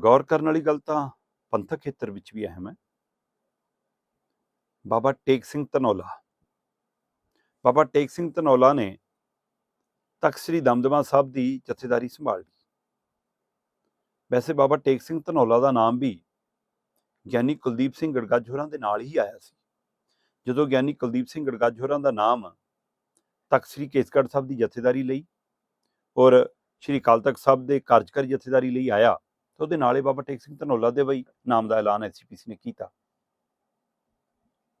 ਗੌਰ ਕਰਨ ਵਾਲੀ ਗੱਲ ਤਾਂ ਪੰਥਕ ਖੇਤਰ ਵਿੱਚ ਵੀ ਅਹਿਮ ਹੈ। ਬਾਬਾ ਟੇਕ ਸਿੰਘ ਧਨੌਲਾ। ਬਾਬਾ ਟੇਕ ਸਿੰਘ ਧਨੌਲਾ ਨੇ ਤਖਤ ਸ੍ਰੀ ਦਮਦਮਾ ਸਾਹਿਬ ਦੀ ਜਥੇਦਾਰੀ ਸੰਭਾਲ ਲਈ। ਵੈਸੇ ਬਾਬਾ ਟੇਕ ਸਿੰਘ ਧਨੌਲਾ ਦਾ ਨਾਮ ਵੀ ਗਿਆਨੀ ਕੁਲਦੀਪ ਸਿੰਘ ਗੜਗੱਜ ਹੋਰਾਂ ਦੇ ਨਾਲ ਹੀ ਆਇਆ ਸੀ। ਜਦੋਂ ਗਿਆਨੀ ਕੁਲਦੀਪ ਸਿੰਘ ਗੜਗੱਜ ਹੋਰਾਂ ਦਾ ਨਾਮ ਤਖਤ ਸ੍ਰੀ ਕੇਸਗੜ੍ਹ ਸਾਹਿਬ ਦੀ ਜਥੇਦਾਰੀ ਲਈ ਔਰ ਸ੍ਰੀ ਅਕਾਲ ਤਖਤ ਸਾਹਿਬ ਦੇ ਕਾਰਜਕਾਰੀ ਜਥੇਦਾਰੀ ਲਈ ਆਇਆ ਤਾਂ ਉਹਦੇ ਨਾਲੇ ਬਾਬਾ ਟੇਕ ਸਿੰਘ ਧਨੌਲਾ ਦੇ ਬਈ ਨਾਮ ਦਾ ਐਲਾਨ ਐਸਜੀਪੀਸੀ ਨੇ ਕੀਤਾ।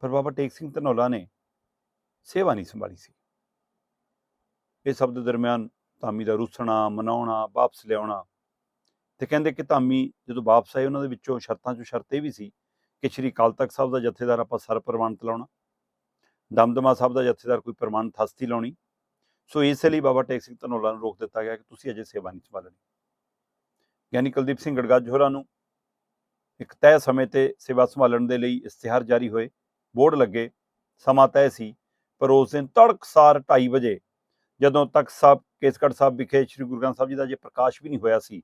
ਪਰ ਬਾਬਾ ਟੇਕ ਸਿੰਘ ਧਨੌਲਾ ਨੇ ਸੇਵਾ ਨਹੀਂ ਸੰਭਾਲੀ ਸੀ। ਇਹ ਸਭ ਦੇ ਦਰਮਿਆਨ ਧਾਮੀ ਦਾ ਰੁੱਸਣਾ, ਮਨਾਉਣਾ, ਵਾਪਸ ਲਿਆਉਣਾ ਤੇ ਕਹਿੰਦੇ ਕਿ ਧਾਮੀ ਜਦੋਂ ਵਾਪਸ ਆਏ ਉਹਨਾਂ ਦੇ ਵਿੱਚੋਂ ਸ਼ਰਤਾਂ ਚੋਂ ਸ਼ਰਤ ਇਹ ਵੀ ਸੀ ਕਿ ਸ਼੍ਰੀ ਅਕਾਲ ਤਖਤ ਸਾਹਿਬ ਦਾ ਜਥੇਦਾਰ ਆਪਾਂ ਸਰ ਪ੍ਰਵਾਨਿਤ ਲਾਉਣਾ, ਦਮਦਮਾ ਸਾਹਿਬ ਦਾ ਜਥੇਦਾਰ ਕੋਈ ਪ੍ਰਮਾਣਿਤ ਹਸਤੀ ਲਾਉਣੀ। ਸੋ ਇਸੇ ਲਈ ਬਾਬਾ ਟੇਕ ਸਿੰਘ ਧਨੌਲਾ ਨੂੰ ਰੋਕ ਦਿੱਤਾ ਗਿਆ ਕਿ ਤੁਸੀਂ ਅਜੇ ਸੇਵਾ ਨਹੀਂ ਸੰਭਾਲਣੀ। ਗਿਆਨੀ ਕੁਲਦੀਪ ਸਿੰਘ ਗੜਗੱਜ ਹੋਰਾਂ ਨੂੰ ਇੱਕ ਤੈਅ ਸਮੇਂ ਤੇ ਸੇਵਾ ਸੰਭਾਲਣ ਦੇ ਲਈ ਇਸ਼ਤਿਹਾਰ ਜਾਰੀ ਹੋਏ। ਬੋਰਡ ਲੱਗੇ ਸਮਾਂ ਤੈਅ ਸੀ ਪਰ ਉਸ ਦਿਨ ਤੜਕਸਾਰ 2:30 ਵਜੇ ਜਦੋਂ ਤੱਕ ਸਾਹਿਬ ਕੇਸਗੜ੍ਹ ਸਾਹਿਬ ਵਿਖੇ ਸ੍ਰੀ ਗੁਰੂ ਗ੍ਰੰਥ ਸਾਹਿਬ ਜੀ ਦਾ ਜੇ ਪ੍ਰਕਾਸ਼ ਵੀ ਨਹੀਂ ਹੋਇਆ ਸੀ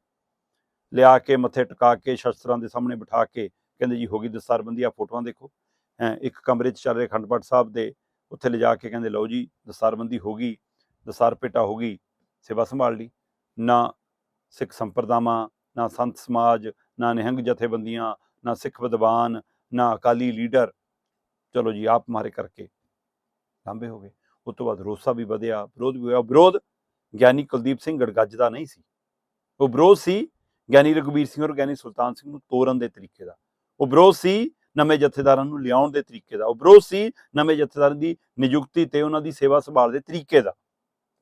ਲਿਆ ਕੇ ਮੱਥੇ ਟਿਕਾ ਕੇ ਸ਼ਸਤਰਾਂ ਦੇ ਸਾਹਮਣੇ ਬਿਠਾ ਕੇ ਕਹਿੰਦੇ ਜੀ ਹੋ ਗਈ ਦਸਤਾਰਬੰਦੀ ਆ ਫੋਟੋਆਂ ਦੇਖੋ। ਹੈਂ, ਇੱਕ ਕਮਰੇ 'ਚ ਚੱਲ ਰਹੇ ਅਖੰਡ ਪਾਠ ਸਾਹਿਬ ਦੇ ਉੱਥੇ ਲਿਜਾ ਕੇ ਕਹਿੰਦੇ ਲਓ ਜੀ ਦਸਤਾਰਬੰਦੀ ਹੋ ਗਈ ਦਸਤਾਰ ਪੇਟਾ ਹੋ ਗਈ ਸੇਵਾ ਸੰਭਾਲ ਲਈ। ਨਾ ਸਿੱਖ ਸੰਪਰਦਾਵਾਂ ਨਾ ਸੰਤ ਸਮਾਜ, ਨਾ ਨਿਹੰਗ ਜਥੇਬੰਦੀਆਂ, ਨਾ ਸਿੱਖ ਵਿਦਵਾਨ, ਨਾ ਅਕਾਲੀ ਲੀਡਰ। ਚਲੋ ਜੀ, ਆਪ ਮਾਰੇ ਕਰਕੇ ਲਾਂਬੇ ਹੋ ਗਏ। ਉਸ ਤੋਂ ਬਾਅਦ ਰੋਸਾ ਵੀ ਵਧਿਆ, ਵਿਰੋਧ ਵੀ ਹੋਇਆ। ਵਿਰੋਧ ਗਿਆਨੀ ਕੁਲਦੀਪ ਸਿੰਘ ਗੜਗੱਜ ਦਾ ਨਹੀਂ ਸੀ। ਉਹ ਵਿਰੋਧ ਸੀ ਗਿਆਨੀ ਰਘਬੀਰ ਸਿੰਘ ਔਰ ਗਿਆਨੀ ਸੁਲਤਾਨ ਸਿੰਘ ਨੂੰ ਤੋਰਨ ਦੇ ਤਰੀਕੇ ਦਾ। ਉਹ ਵਿਰੋਧ ਸੀ ਨਵੇਂ ਜਥੇਦਾਰਾਂ ਨੂੰ ਲਿਆਉਣ ਦੇ ਤਰੀਕੇ ਦਾ। ਉਹ ਵਿਰੋਧ ਸੀ ਨਵੇਂ ਜਥੇਦਾਰਾਂ ਦੀ ਨਿਯੁਕਤੀ ਤੇ ਉਹਨਾਂ ਦੀ ਸੇਵਾ ਸੰਭਾਲ ਦੇ ਤਰੀਕੇ ਦਾ।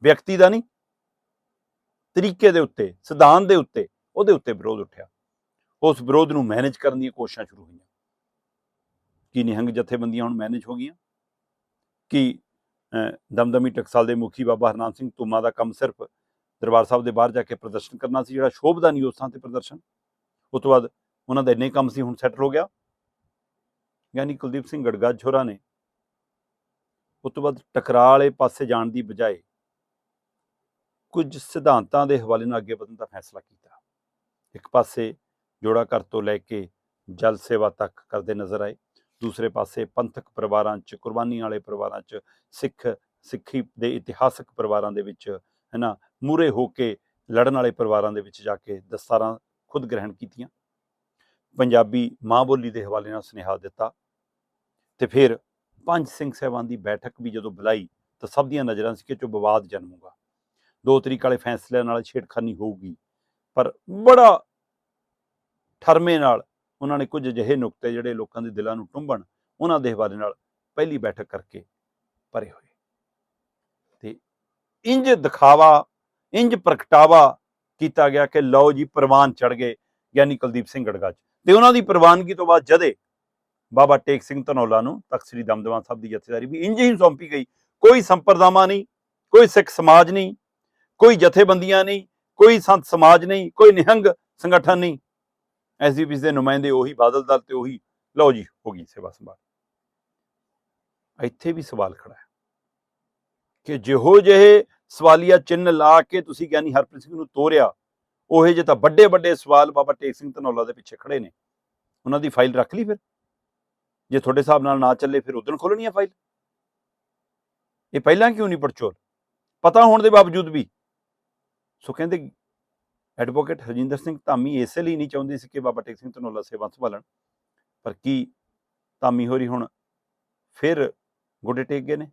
ਵਿਅਕਤੀ ਦਾ ਨਹੀਂ। ਤਰੀਕੇ ਦੇ ਉੱਤੇ, ਸਿਧਾਂਤ ਦੇ ਉੱਤੇ। ਉਹਦੇ ਉੱਤੇ ਵਿਰੋਧ ਉੱਠਿਆ। ਉਸ ਵਿਰੋਧ ਨੂੰ ਮੈਨੇਜ ਕਰਨ ਦੀਆਂ ਕੋਸ਼ਿਸ਼ਾਂ ਸ਼ੁਰੂ ਹੋਈਆਂ। ਕੀ ਨਿਹੰਗ ਜਥੇਬੰਦੀਆਂ ਹੁਣ ਮੈਨੇਜ ਹੋ ਗਈਆਂ? ਕਿ ਦਮਦਮੀ ਟਕਸਾਲ ਦੇ ਮੁਖੀ ਬਾਬਾ ਹਰਨਾਮ ਸਿੰਘ ਤੁਮਾ ਦਾ ਕੰਮ ਸਿਰਫ ਦਰਬਾਰ ਸਾਹਿਬ ਦੇ ਬਾਹਰ ਜਾ ਕੇ ਪ੍ਰਦਰਸ਼ਨ ਕਰਨਾ ਸੀ, ਜਿਹੜਾ ਸ਼ੋਭਦਾ ਨਹੀਂ ਉਸ ਥਾਂ ਤੇ ਪ੍ਰਦਰਸ਼ਨ? ਉਸ ਤੋਂ ਬਾਅਦ ਉਹਨਾਂ ਦਾ ਇੰਨੇ ਕੰਮ ਸੀ, ਹੁਣ ਸੈਟਲ ਹੋ ਗਿਆ। ਯਾਨੀ ਕੁਲਦੀਪ ਸਿੰਘ ਗੜਗੱਜ ਹੋਰਾਂ ਨੇ ਉਸ ਤੋਂ ਬਾਅਦ ਟਕਰਾਅ ਵਾਲੇ ਪਾਸੇ ਜਾਣ ਦੀ ਬਜਾਏ ਕੁਝ ਸਿਧਾਂਤਾਂ ਦੇ ਹਵਾਲੇ ਨਾਲ ਅੱਗੇ ਵਧਣ ਦਾ ਫੈਸਲਾ ਕੀਤਾ। ਇੱਕ ਪਾਸੇ ਜੋੜਾ ਘਰ ਤੋਂ ਲੈ ਕੇ ਜਲ ਸੇਵਾ ਤੱਕ ਕਰਦੇ ਨਜ਼ਰ ਆਏ। ਦੂਸਰੇ ਪਾਸੇ ਪੰਥਕ ਪਰਿਵਾਰਾਂ 'ਚ, ਕੁਰਬਾਨੀ ਵਾਲੇ ਪਰਿਵਾਰਾਂ 'ਚ, ਸਿੱਖ, ਸਿੱਖੀ ਦੇ ਇਤਿਹਾਸਕ ਪਰਿਵਾਰਾਂ ਦੇ ਵਿੱਚ, ਹੈਨਾ ਮੂਰੇ ਹੋ ਕੇ ਲੜਨ ਵਾਲੇ ਪਰਿਵਾਰਾਂ ਦੇ ਵਿੱਚ ਜਾ ਕੇ ਦਸਤਾਰਾਂ ਖੁਦ ਗ੍ਰਹਿਣ ਕੀਤੀਆਂ। ਪੰਜਾਬੀ ਮਾਂ ਬੋਲੀ ਦੇ ਹਵਾਲੇ ਨਾਲ ਸੁਨੇਹਾ ਦਿੱਤਾ ਤੇ ਫਿਰ ਪੰਜ ਸਿੰਘ ਸਾਹਿਬਾਨ ਦੀ ਬੈਠਕ ਵੀ ਜਦੋਂ ਬੁਲਾਈ ਤਾਂ ਸਭ ਦੀਆਂ ਨਜ਼ਰਾਂ ਸੀ ਕਿ ਚੋ ਵਿਵਾਦ ਜਨਮੂਗਾ। ਦੋ ਤਰੀਕ ਵਾਲੇ ਫੈਸਲਿਆਂ ਨਾਲ ਛੇੜਖਾਨੀ ਹੋਊਗੀ। ਪਰ ਬੜਾ ਠਰਮੇ ਨਾਲ ਉਹਨਾਂ ਨੇ ਕੁਝ ਅਜਿਹੇ ਨੁਕਤੇ ਜਿਹੜੇ ਲੋਕਾਂ ਦੇ ਦਿਲਾਂ ਨੂੰ ਟੁੰਬਣ, ਉਹਨਾਂ ਦੇ ਹਵਾਲੇ ਨਾਲ ਪਹਿਲੀ ਬੈਠਕ ਕਰਕੇ ਭਰੇ ਹੋਏ। ਤੇ ਇੰਜ ਦਿਖਾਵਾ, ਇੰਜ ਪ੍ਰਗਟਾਵਾ ਕੀਤਾ ਗਿਆ ਕਿ ਲਓ ਜੀ ਪ੍ਰਵਾਨ ਚੜ ਗਏ ਯਾਨੀ ਕੁਲਦੀਪ ਸਿੰਘ ਗੜਗੱਜ ਤੇ ਉਹਨਾਂ ਦੀ ਪ੍ਰਵਾਨਗੀ ਤੋਂ ਬਾਅਦ ਜਦੇ ਬਾਬਾ ਟੇਕ ਸਿੰਘ ਧਨੌਲਾ ਨੂੰ ਤਖਤ ਸ੍ਰੀ ਦਮਦਮਾ ਸਾਹਿਬ ਦੀ ਜਥੇਦਾਰੀ ਵੀ ਇੰਜ ਹੀ ਸੌਂਪੀ ਗਈ, ਕੋਈ ਸੰਪਰਦਾਵਾਂ ਨਹੀਂ, ਕੋਈ ਸਿੱਖ ਸਮਾਜ ਨਹੀਂ, ਕੋਈ ਜਥੇਬੰਦੀਆਂ ਨਹੀਂ ਕੋਈ ਸੰਤ ਸਮਾਜ ਨਹੀਂ, ਕੋਈ ਨਿਹੰਗ ਸੰਗਠਨ ਨਹੀਂ। ਐਸਜੀਪੀਸ ਦੇ ਨੁਮਾਇੰਦੇ ਉਹੀ ਬਾਦਲ ਦਲ ਤੇ ਉਹੀ, ਲਓ ਜੀ, ਹੋ ਗਈ ਸੇਵਾ ਸੰਭਾਲ। ਇੱਥੇ ਵੀ ਸਵਾਲ ਖੜਾ ਹੈ ਕਿ ਜਿਹੋ ਜਿਹੇ ਸਵਾਲੀਆ ਚਿੰਨ ਲਾ ਕੇ ਤੁਸੀਂ ਗਿਆਨੀ ਹਰਪ੍ਰੀਤ ਸਿੰਘ ਨੂੰ ਤੋਰਿਆ, ਉਹੇ ਜੇ ਤਾਂ ਵੱਡੇ ਵੱਡੇ ਸਵਾਲ ਬਾਬਾ ਟੇਕ ਸਿੰਘ ਧਨੌਲਾ ਦੇ ਪਿੱਛੇ ਖੜੇ ਨੇ। ਉਹਨਾਂ ਦੀ ਫਾਈਲ ਰੱਖ ਲਈ ਫਿਰ। ਜੇ ਤੁਹਾਡੇ ਹਿਸਾਬ ਨਾਲ ਨਾ ਚੱਲੇ ਫਿਰ ਉਦੋਂ ਖੋਲਣੀ ਆ ਫਾਈਲ। ਇਹ ਪਹਿਲਾਂ ਕਿਉਂ ਨਹੀਂ ਪੜਚੋਲ? ਪਤਾ ਹੋਣ ਦੇ ਬਾਵਜੂਦ ਵੀ ਸੋ ਕਹਿੰਦੇ ਐਡਵੋਕੇਟ ਹਰਜਿੰਦਰ ਸਿੰਘ ਧਾਮੀ ਇਸੇ ਲਈ ਨਹੀਂ ਚਾਹੁੰਦੀ ਸੀ ਕਿ ਬਾਬਾ ਟੇਕ ਸਿੰਘ ਧਨੌਲਾ ਸੇਵਾ ਸੰਭਾਲਣ, ਪਰ ਕੀ ਧਾਮੀ ਹੋਰੀ ਹੁਣ ਫਿਰ ਗੋਡੇ ਟੇਕ ਗਏ ਨੇ,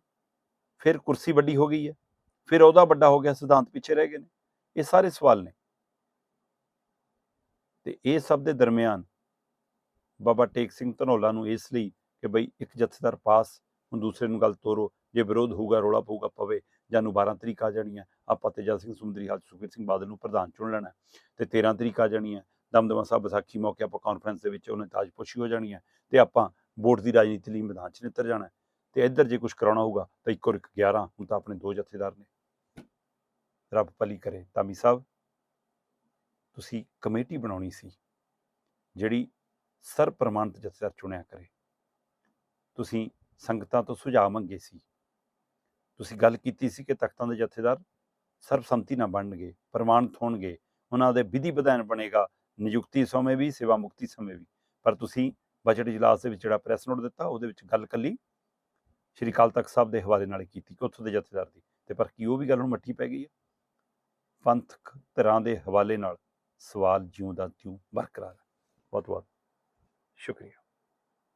ਫਿਰ ਕੁਰਸੀ ਵੱਡੀ ਹੋ ਗਈ ਹੈ, ਫਿਰ ਉਹਦਾ ਵੱਡਾ ਹੋ ਗਿਆ, ਸਿਧਾਂਤ ਪਿੱਛੇ ਰਹਿ ਗਏ ਨੇ, ਇਹ ਸਾਰੇ ਸਵਾਲ ਨੇ। ਤੇ ਇਹ ਸਭ ਦੇ ਦਰਮਿਆਨ ਬਾਬਾ ਟੇਕ ਸਿੰਘ ਧਨੌਲਾ ਨੂੰ ਇਸ ਲਈ ਕਿ ਬਈ ਇੱਕ ਜਥੇਦਾਰ ਪਾਸ, ਹੁਣ ਦੂਸਰੇ ਨੂੰ ਗੱਲ ਤੋਰੋ, ਜੇ ਵਿਰੋਧ ਹੋਊਗਾ, ਰੋਲਾ ਪਊਗਾ, ਪਵੇ ਜਾਨੂੰ 12 ਤਰੀਕ ਆ ਜਾਣੀ ਹੈ ਆਪਾਂ ਤੇਜਾ ਸਿੰਘ ਸੁੰਦਰੀ ਹਾਲ ਸੁਖਬੀਰ ਸਿੰਘ ਬਾਦਲ ਨੂੰ ਪ੍ਰਧਾਨ ਚੁਣ ਲੈਣਾ ਹੈ, ਤੇ 13 ਤਰੀਕ ਆ ਜਾਣੀ ਹੈ ਦਮਦਮਾ ਸਾਹਿਬ ਵਿਸਾਖੀ ਮੌਕੇ ਆਪਾਂ ਕਾਨਫਰੰਸ ਦੇ ਵਿੱਚ ਉਹਨੇ ਤਾਜਪੋਸ਼ੀ ਹੋ ਜਾਣੀ ਹੈ ਤੇ ਆਪਾਂ ਵੋਟ ਦੀ ਰਾਜਨੀਤੀ ਲਈ ਮੈਦਾਨ 'ਚ ਨਿੱਤਰ ਜਾਣਾ ਹੈ। ਤੇ ਇੱਧਰ ਜੇ ਕੁਝ ਕਰਾਉਣਾ ਹੋਊਗਾ, ਤਾਂ ਇੱਕੋ ਇੱਕ 11 ਹੁਣ ਤਾਂ ਆਪਣੇ ਦੋ ਜਥੇਦਾਰ ਨੇ। ਰੱਬ ਭਲੀ ਕਰੇ ਤਾਮੀ ਸਾਹਿਬ। ਤੁਸੀਂ ਕਮੇਟੀ ਬਣਾਉਣੀ ਸੀ, ਜਿਹੜੀ ਸਰ ਪ੍ਰਮਾਣਿਤ ਜਥੇਦਾਰ ਚੁਣਿਆ ਕਰੇ। ਤੁਸੀਂ ਸੰਗਤਾਂ ਤੋਂ ਸੁਝਾਅ ਮੰਗੇ ਸੀ ਤੁਸੀਂ ਗੱਲ ਕੀਤੀ ਸੀ ਕਿ ਤਖਤਾਂ ਦੇ ਜਥੇਦਾਰ ਸਰਬਸੰਮਤੀ ਨਾਲ ਬਣਨਗੇ ਪ੍ਰਮਾਣਿਤ ਹੋਣਗੇ ਉਹਨਾਂ ਦੇ ਵਿਧੀ ਵਿਧਾਨ ਬਣੇਗਾ, ਨਿਯੁਕਤੀ ਸਮੇਂ ਵੀ, ਸੇਵਾ ਮੁਕਤੀ ਸਮੇਂ ਵੀ। ਪਰ ਤੁਸੀਂ ਬਜਟ ਇਜਲਾਸ ਦੇ ਵਿੱਚ ਜਿਹੜਾ ਪ੍ਰੈਸ ਨੋਟ ਦਿੱਤਾ, ਉਹਦੇ ਵਿੱਚ ਗੱਲ ਕੱਲੀ ਸ਼੍ਰੀ ਅਕਾਲ ਤਖਤ ਸਾਹਿਬ ਦੇ ਹਵਾਲੇ ਨਾਲ ਕੀਤੀ, ਕਿ ਉੱਥੋਂ ਦੇ ਜਥੇਦਾਰ ਦੀ। ਤੇ ਪਰ ਕੀ ਉਹ ਵੀ ਗੱਲ ਹੁਣ ਮੱਠੀ ਪੈ ਗਈ ਹੈ? ਪੰਥਕ ਧਿਰਾਂ ਦੇ ਹਵਾਲੇ ਨਾਲ ਸਵਾਲ ਜਿਉਂ ਦਾ ਤਿਉਂ ਬਰਕਰਾਰ ਬਹੁਤ ਬਹੁਤ ਸ਼ੁਕਰੀਆ।